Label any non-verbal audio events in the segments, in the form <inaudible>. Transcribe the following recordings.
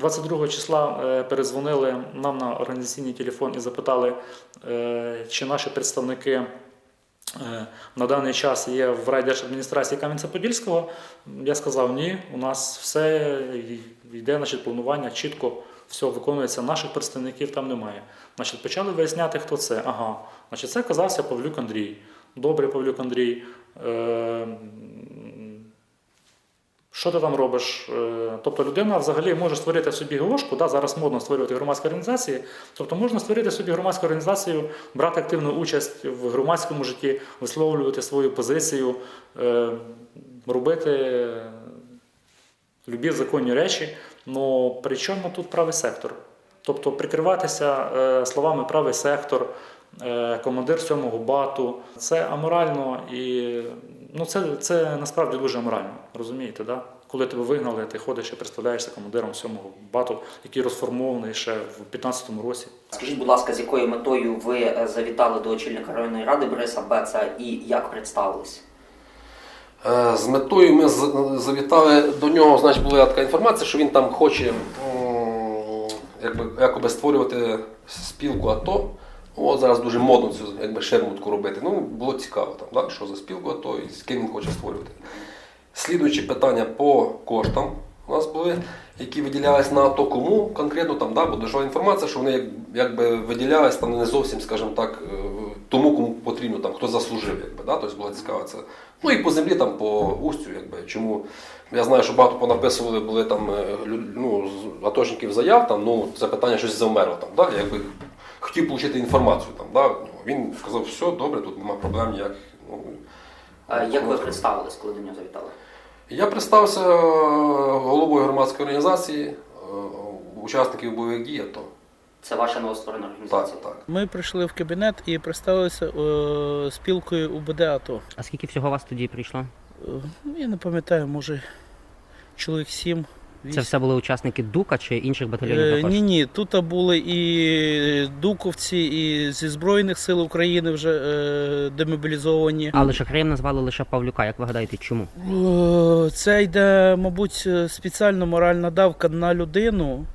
22 числа е, перезвонили нам на організаційний телефон і запитали, е, чи наші представники е, на даний час є в райдержадміністрації Кам'янця-Подільського. Я сказав, ні, у нас все йде, значить, планування чітко, все виконується. Наших представників там немає. Значить, почали виясняти, хто це. Ага, значить, це казався Павлюк Андрій. Добрий Павлюк Андрій. Що ти там робиш? Е, Тобто людина взагалі може створити собі ГОшку, да, зараз модно створювати громадські організації. Тобто можна створити собі громадську організацію, брати активну участь в громадському житті, висловлювати свою позицію, е, робити любі законні речі. Ну при чому тут правий сектор? Тобто прикриватися е, словами правий сектор, командир сьомого бату це аморально і ну, це, це насправді дуже аморально. Розумієте, да? коли тебе вигнали, ти ходиш і представляєшся командиром сьомого бату, який розформований ще в 15-му році. Скажіть, будь ласка, з якою метою ви е, завітали до очільника районної ради Бориса Беца і як представились? Е, З метою ми завітали до нього, значить, була така інформація, що він там хоче якби, якоби створювати спілку АТО. От зараз дуже модно цю якби, шермутку робити. Ну, було цікаво, там, да, що за спілку АТО і з ким він хоче створювати. Слідуючі питання по коштам у нас були, які виділялись на АТО кому конкретно там, да, бо дійшла інформація, що вони як, якби виділялись там не зовсім, скажімо так, е, тому, кому потрібно, там, хто заслужив, якби, да, тобто була цікава це. Ну і по землі, там, по устю, якби, чому. Я знаю, що багато понаписували були там е, ну, з заяв, там, ну, це питання щось завмерло. Там, да, якби хотів отримати інформацію. Там, да, він сказав, все, добре, тут немає проблем ніяких. Ну, Е, Як ви представились, коли до нього завітали? я представився е, головою громадської організації, е, учасників бойових дій АТО. Це ваша новостворена організація? так. Ми прийшли в кабінет і представилися е, спілкою УБД АТО. А скільки всього вас тоді прийшло? Ну, я не пам'ятаю, може чоловік сім. Це все були учасники ДУКа чи інших батальйонів Е, також? ні, ні, тут були і дуковці, і зі Збройних сил України вже е, демобілізовані. Але шахраєм назвали лише Павлюка. Як ви гадаєте, чому? Е, Це йде, мабуть, спеціально моральна давка на людину,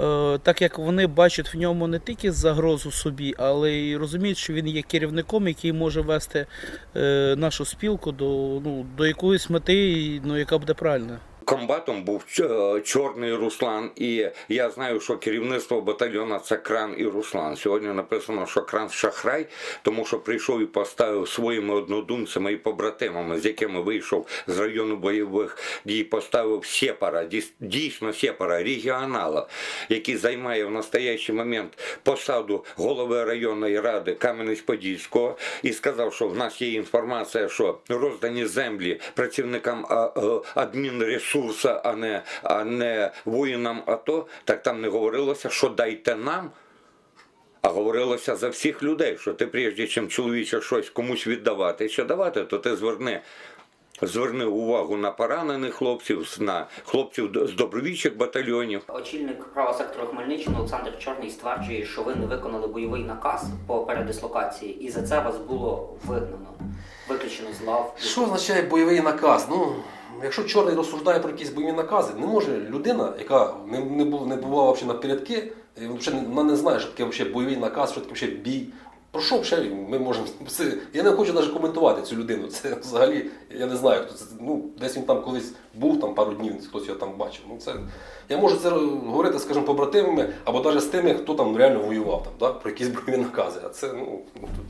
е, так як вони бачать в ньому не тільки загрозу собі, але й розуміють, що він є керівником, який може вести е, нашу спілку до, ну, до якоїсь мети, ну, яка буде правильна. Комбатом був е, Чорний Руслан, і я знаю, що керівництво батальйону це Кран і Руслан. Сьогодні написано, що Кран шахрай, тому що прийшов і поставив своїми однодумцями і побратимами, з якими вийшов з району бойових дій, поставив сепара, дійс- дійсно сепара, регіонала, який займає в настоящий момент посаду голови районної ради Кам'янець-Подільського, і сказав, що в нас є інформація, що роздані землі працівникам а, адмінресурсу, а не, а не воїнам АТО, так там не говорилося, що дайте нам. А говорилося за всіх людей, що ти прежде чим чоловіче щось комусь віддавати чи давати, то ти зверни, зверни увагу на поранених хлопців, на хлопців з добровільчих батальйонів. Очільник правого сектору Хмельниччини Олександр Чорний стверджує, що ви не виконали бойовий наказ по передислокації, і за це вас було вигнано, виключено з лав. Що означає бойовий наказ? Ну, якщо чорний розсуждає про якісь бойові накази, не може людина, яка не, не, була, не бувала взагалі напередки, вона не знає, що таке взагалі бойовий наказ, що таке взагалі бій. Про що взагалі ми можемо. Це, я не хочу навіть коментувати цю людину. Це взагалі, я не знаю, хто це. Ну, десь він там колись був там пару днів, хтось його там бачив. Ну, це, я можу це говорити, скажімо, побратимами, або навіть з тими, хто там реально воював, там, да, про якісь бойові накази. А це, ну, ну тут.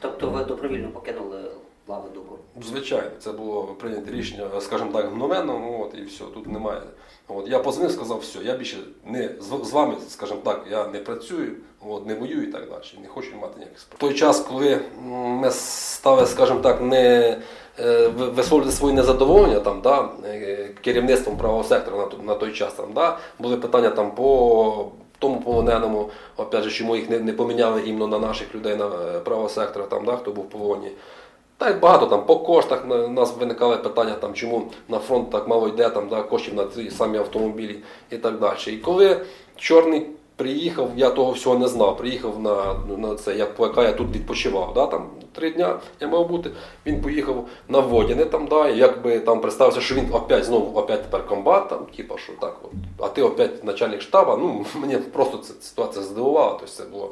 Тобто ви добровільно покинули лави дубу. Звичайно, це було прийнято рішення, скажімо так, мгновенно, от і все, тут немає. От, я позвонив, сказав, все, я більше не з, з вами, скажімо так, я не працюю, от, не воюю і так далі, не хочу мати ніяких справ. Той час, коли ми стали, скажімо так, не е, висловлювати своє незадоволення там, да, е, керівництвом правого сектора на, на той час, там, да, були питання там по тому полоненому, опять же, чому їх не, не поміняли іменно на наших людей на е, правого сектора, там, да, хто був в полоні. Та багато там по коштах у нас виникали питання, там, чому на фронт так мало йде там, да, коштів на ці самі автомобілі і так далі. І коли чорний приїхав, я того всього не знав. Приїхав на, на це, я, поки я тут відпочивав. Да, там, три дня я мав бути. Він поїхав на Водяне там, да, і якби там представився, що він опять знову опять тепер комбат, там, типа, що так, от, а ти опять начальник штаба. Ну, <laughs> мені просто ця ситуація здивувала. Тобто це було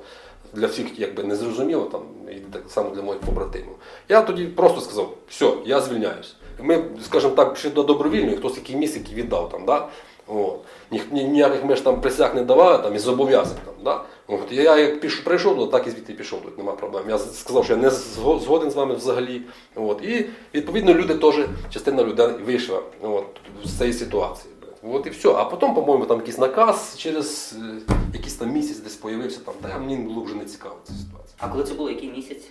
для всіх якби незрозуміло, там, і так само для моїх побратимів. Я тоді просто сказав, все, я звільняюсь. Ми, скажімо так, пішли до добровільної, хтось який місяць віддав там, да? От. Ні, ні- ніяких ми там присяг не давали там, і зобов'язань. Там, да? От. Я як піш, прийшов, то так і звідти пішов, тут нема проблем. Я сказав, що я не згоден з вами взагалі. От. І відповідно люди теж, частина людей вийшла от, з цієї ситуації. От і все. А потім, по-моєму, там якийсь наказ через е, якийсь там місяць десь появився, там, та мені було вже не цікаво ця ситуація. А коли це було, який місяць?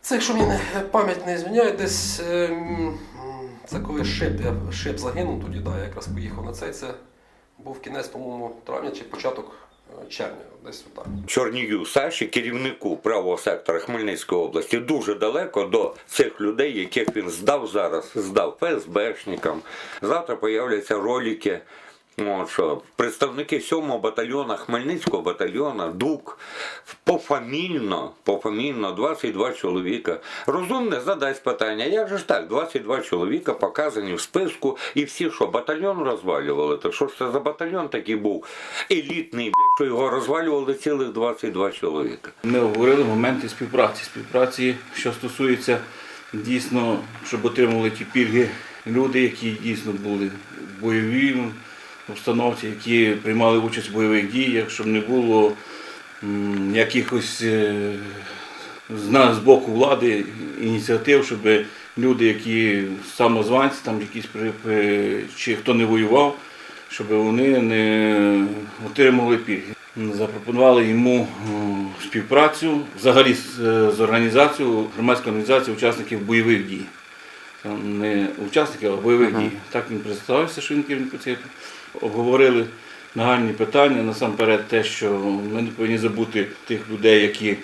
Це, якщо мені не- пам'ять не зміняє, десь е, м, це коли Шип, я- Шип загинув тоді, да, я якраз поїхав на цей. Це був кінець, по-моєму, травня чи початок е, червня, десь отак. Чорнію Саші, керівнику правого сектора Хмельницької області, дуже далеко до цих людей, яких він здав зараз, здав ФСБшникам. Завтра появляться ролики. От що представники 7-го батальйона Хмельницького батальйона ДУК пофамільно, пофамільно 22 чоловіка. Розумне задасть питання, як же ж так, 22 чоловіка показані в списку, і всі що, батальйон розвалювали? То що ж це за батальйон такий був елітний, що його розвалювали цілих 22 чоловіка. Ми обговорили моменти співпраці. Співпраці, що стосується дійсно, щоб отримували ті пільги люди, які дійсно були в обстановці, які приймали участь в бойових діях, щоб не було якихось е, з боку влади ініціатив, щоб люди, які самозванці, там якісь чи хто не воював, щоб вони не отримували пільги. Запропонували йому співпрацю взагалі е, з організацією, громадською організацією учасників бойових дій. Не учасників, а бойових дій. Так він представився, що він керівник цієї. Обговорили нагальні питання. Насамперед те, що ми не повинні забути тих людей, які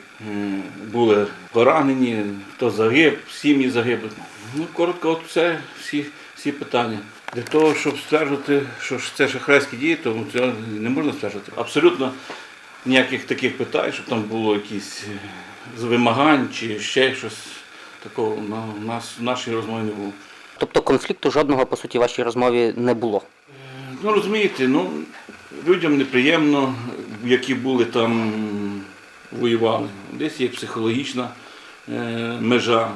були поранені, хто загиб, сім'ї загиблих. Ну, коротко, от це всі, всі питання. Для того, щоб стверджувати, що це шахрайські дії, то це не можна стверджувати. Абсолютно ніяких таких питань, щоб там було якісь е, вимагань чи ще щось такого на, у нас в нашій розмові не було. Тобто конфлікту жодного по суті в вашій розмові не було. Ну розумієте, ну людям неприємно, які були там воювали. Десь є психологічна е, межа.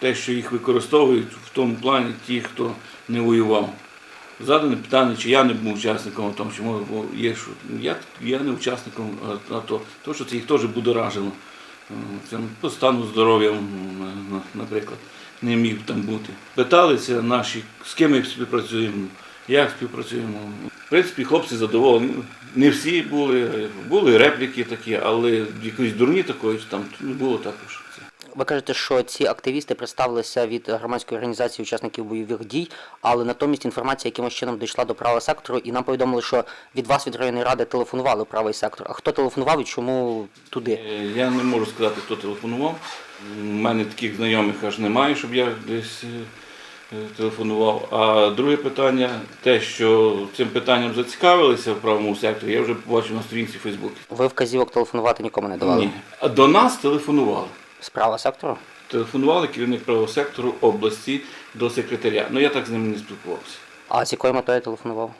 Те, що їх використовують в тому плані ті, хто не воював. Задане питання, чи я не був учасником АТО, чи є що. Я, я не учасником а- АТО, то що це їх теж будоражило. Це по стану здоров'я, наприклад, не міг там бути. Питалися наші, з ким ми співпрацюємо, як співпрацюємо. В принципі, хлопці задоволені. Не всі були, були репліки такі, але якоїсь дурні такої там не було також. Ви кажете, що ці активісти представилися від громадської організації учасників бойових дій, але натомість інформація якимось чином дійшла до правого сектору, і нам повідомили, що від вас від районної ради телефонували правий сектор. А хто телефонував і чому туди? Е, Я не можу сказати, хто телефонував. У мене таких знайомих аж немає, щоб я десь е, телефонував. А друге питання, те, що цим питанням зацікавилися в правому секторі, я вже побачив на сторінці Фейсбуці. Ви вказівок телефонувати нікому не давали? Ні. А до нас телефонували. З правого сектору? Телефонували керівник правого сектору області до секретаря. Ну я так з ним не спілкувався. А з якою метою телефонував?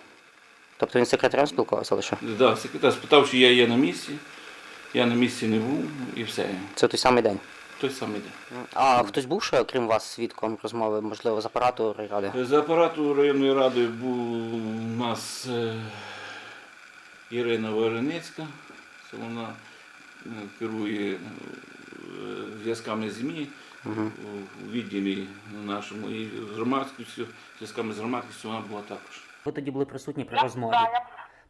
Тобто він з секретарем спілкувався лише? Да, секретар спитав, чи я є на місці. Я на місці не був і все. Це той самий день. Той самий день. А хтось був ще, окрім вас, свідком розмови, можливо, з апарату райради? За апарату районної ради був у нас е, Ірина Вареницька. Це вона е, керує зв'язками ЗМІ у відділі нашому і з громадськістю, зв'язками з громадськістю вона була також. Ви тоді були присутні при розмові.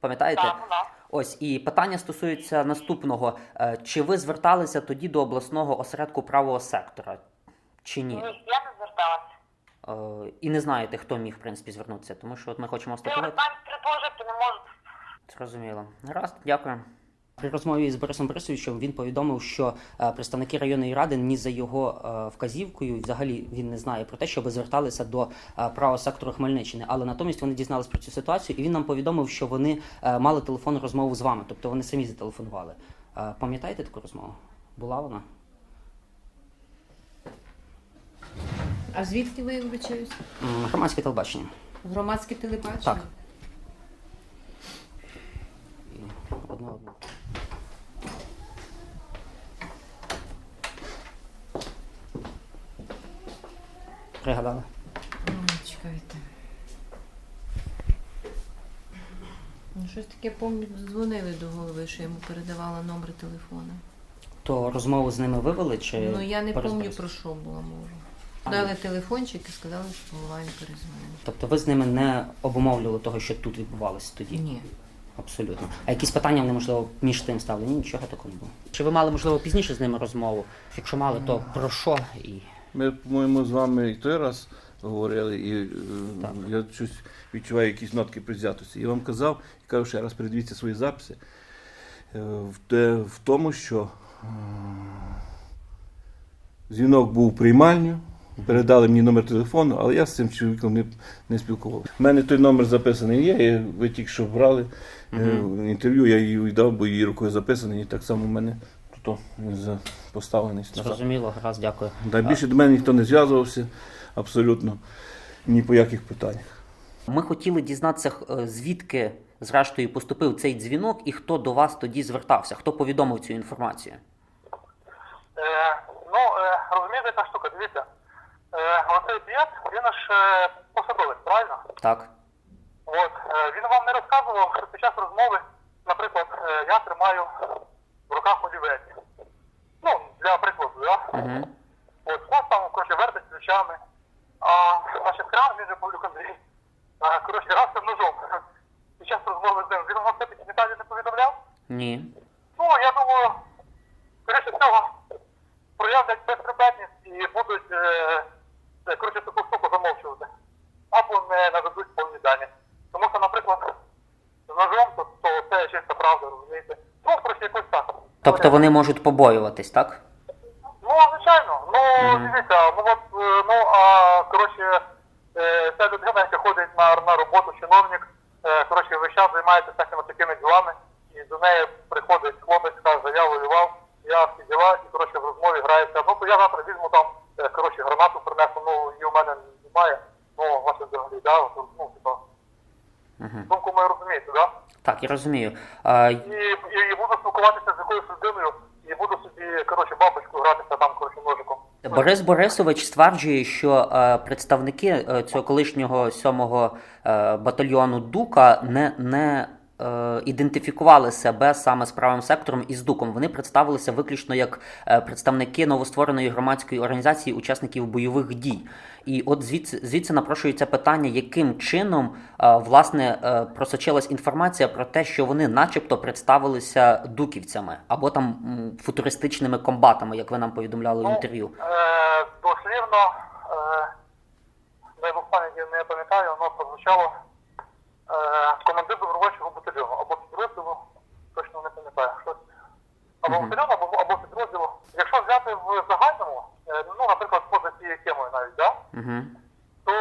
Пам'ятаєте? Так, була. Ось і питання стосується наступного: Е, чи ви зверталися тоді до обласного осередку правого сектора? Чи ні? Ні, я не зверталася. Е, І не знаєте, хто міг в принципі звернутися, тому що от ми хочемо Ти вступувати. питань предложити не можу. Зрозуміло. Гаразд, дякую. При розмові з Борисом Борисовичем він повідомив, що е, представники районної ради ні за його е, вказівкою, взагалі він не знає про те, щоб зверталися до е, правого сектору Хмельниччини. Але натомість вони дізналися про цю ситуацію, і він нам повідомив, що вони мали телефонну розмову з вами, тобто вони самі зателефонували. Пам'ятаєте таку розмову? Була вона? А звідки ви вибачаюсь? Громадське телебачення. Громадське телебачення? Так. І одна- Пригадали. Чекайте. Ну, щось таке пам'ятаю, дзвонили до голови, що я йому передавала номер телефону. То розмову з ними вивели чи Ну я не пам'ятаю про що була мова. Дали телефончик і сказали, що голова їм перезвонить. Тобто ви з ними не обумовлювали того, що тут відбувалося тоді? Ні. Абсолютно. А якісь питання вони, можливо, між тим ставили? Ні, нічого такого не було. Чи ви мали, можливо, пізніше з ними розмову? Якщо мали, то про що? І Ми, по-моєму, з вами і той раз говорили, і е, Так. я щось відчуваю якісь нотки предвзятості. Я вам казав, і кажу ще раз, передивіться свої записи. Е, В, те, в тому, що е, дзвінок був у приймальню, передали мені номер телефону, але я з цим чоловіком не, не спілкувався. У мене той номер записаний є, і ви тільки що брали е, інтерв'ю, я її віддав, бо її рукою записаний, і так само в мене він за- поставлений. назад. зрозуміло, гаразд, дякую. Да, більше до мене ніхто не зв'язувався абсолютно ні по яких питаннях. Ми хотіли дізнатися, е, звідки зрештою поступив цей дзвінок і хто до вас тоді звертався, хто повідомив цю інформацію. Е, ну, е, розумієте, яка штука, дивіться. Е, оцей п'ят, він ж е, посадовець, правильно? Так. От, е, він вам не розказував, що під час розмови, наприклад, е, я тримаю в руках олівець. Ну, для прикладу, да? Угу. От, ось там, коротше, вертить ключами. А, значить, кран, він же Павлюк Андрій, а, коротше, грався ножом. Під час розмови з ним. Він вам це такі деталі не повідомляв? Ні. Ну, я думаю, скоріше всього, проявлять безпредметність і будуть, е, е, коротше, таку штуку замовчувати. Або не нададуть повні дані. Тому що, наприклад, з ножом, то, то це чиста правда, розумієте? Ну, коротше, якось так. Тобто вони можуть побоюватись, так? Ну, звичайно. Ну, дивіться, ну от, е, ну, а, коротше, е, ця людина, яка ходить на, на роботу, чиновник, е, коротше, весь час займається всякими такими ділами, і до неї приходить хлопець, каже, я воював, я всі діла, і, коротше, в розмові грається, ну, то я завтра візьму там, коротше, гранату принесу, ну, її у мене немає, ну, ваше взагалі, да, ну, типа, Угу. думку мою розумієте, да? Так, я розумію. А, І, і, і буду спілкуватися з якоюсь людиною, і буду собі, коротше, бабочку гратися там, коротше, ножиком. Борис Борисович стверджує, що е, представники е, цього колишнього 7-го е, батальйону Дука не, не ідентифікували себе саме з правим сектором і з Дуком. Вони представилися виключно як е, представники новоствореної громадської організації учасників бойових дій. І от звідси, звідси напрошується питання, яким чином е, власне е, просочилась інформація про те, що вони, начебто, представилися дуківцями або там футуристичними комбатами, як ви нам повідомляли в Ну, інтерв'ю. Е, дослівно, е, дай Бог пам'яті не пам'ятаю, воно прозвучало е, командир добровольчого батальйону або підрозділу, точно не пам'ятаю, щось. Або батальйону, або, або підрозділу. Якщо взяти в загальному, е, ну, наприклад, поза цією темою навіть, да, то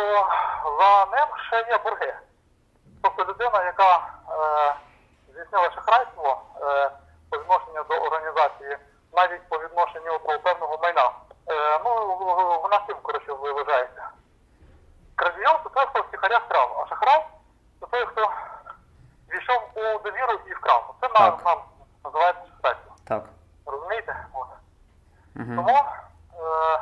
за ним ще є борги. Тобто людина, яка е, здійснила шахрайство е, по відношенню до організації, навіть по відношенню до певного майна, е, ну вона цим коротше вважається. Крадієм це той, хто втіхаря вкрав, а шахрай це той, хто війшов у довіру і вкрав. Це нам, Так. нам називається шахрайство. Так. Розумієте? От. Угу. Тому е,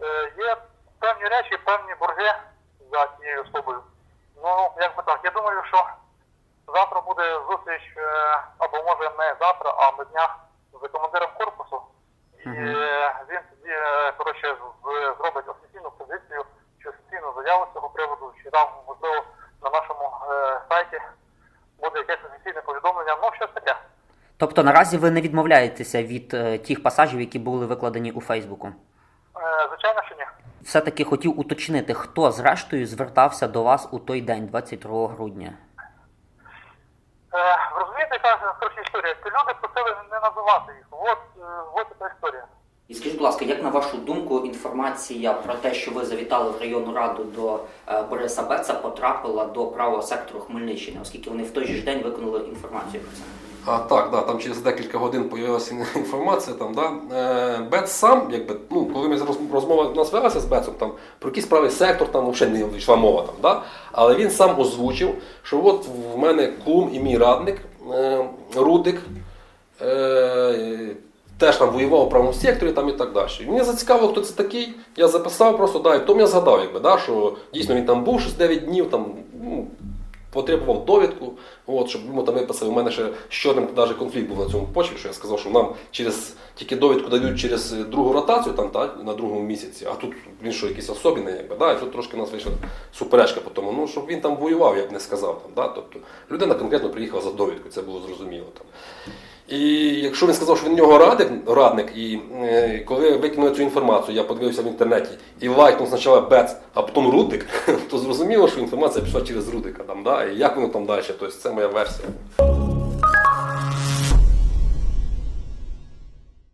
е, є певні речі, певні борги за цією особою. Ну, як би так, я думаю, що завтра буде зустріч, е, або може не завтра, а на днях з командиром корпусу. І він тоді, коротше, зробить офіційну позицію чи офіційну заяву з цього приводу, чи там, можливо, на нашому сайті буде якесь офіційне повідомлення. Ну, щось таке. Тобто наразі ви не відмовляєтеся від е, тих пасажів, які були викладені у Фейсбуку. Е, звичайно, що ні. Все-таки хотів уточнити, хто зрештою звертався до вас у той день, 22 грудня. Е, ви розумієте, яка коротше історія? Ці люди просили не називати їх. От, е, от ця історія. І скажіть, будь ласка, як на вашу думку, інформація про те, що ви завітали в районну раду до е, Бориса Беца, потрапила до правого сектору Хмельниччини, оскільки вони в той же ж день виконали інформацію про це? А так, да, там через декілька годин появилася інформація. Там, да. е, Бец сам, якби, ну, коли ми роз- розмова у нас велася з Бецом, там, про якийсь правий сектор там взагалі не йшла мова. Там, да. Але він сам озвучив, що от в мене кум і мій радник е, Рудик. Е, Теж там воював у правому секторі там і так далі. І Мені зацікавило, хто це такий. Я записав просто, да, і потім я згадав, якби, да, що дійсно він там був 6-9 днів, там, ну, потребував довідку, от, щоб йому там виписали. У мене ще з чорним навіть конфлікт був на цьому почві, що я сказав, що нам через тільки довідку дають через другу ротацію там, та, на другому місяці, а тут він що якийсь особливий, якби, да, і тут трошки нас вийшла суперечка по тому, ну, щоб він там воював, я б не сказав. Там, да, тобто, людина конкретно приїхала за довідку, це було зрозуміло. Там. І якщо він сказав, що він нього радник, радник і е, коли викинули цю інформацію, я подивився в інтернеті і лайкнув спочатку Бец, а потім Рудик, <laughs> то зрозуміло, що інформація пішла через Рудика. Там, да, і як воно там далі. Тобто це моя версія.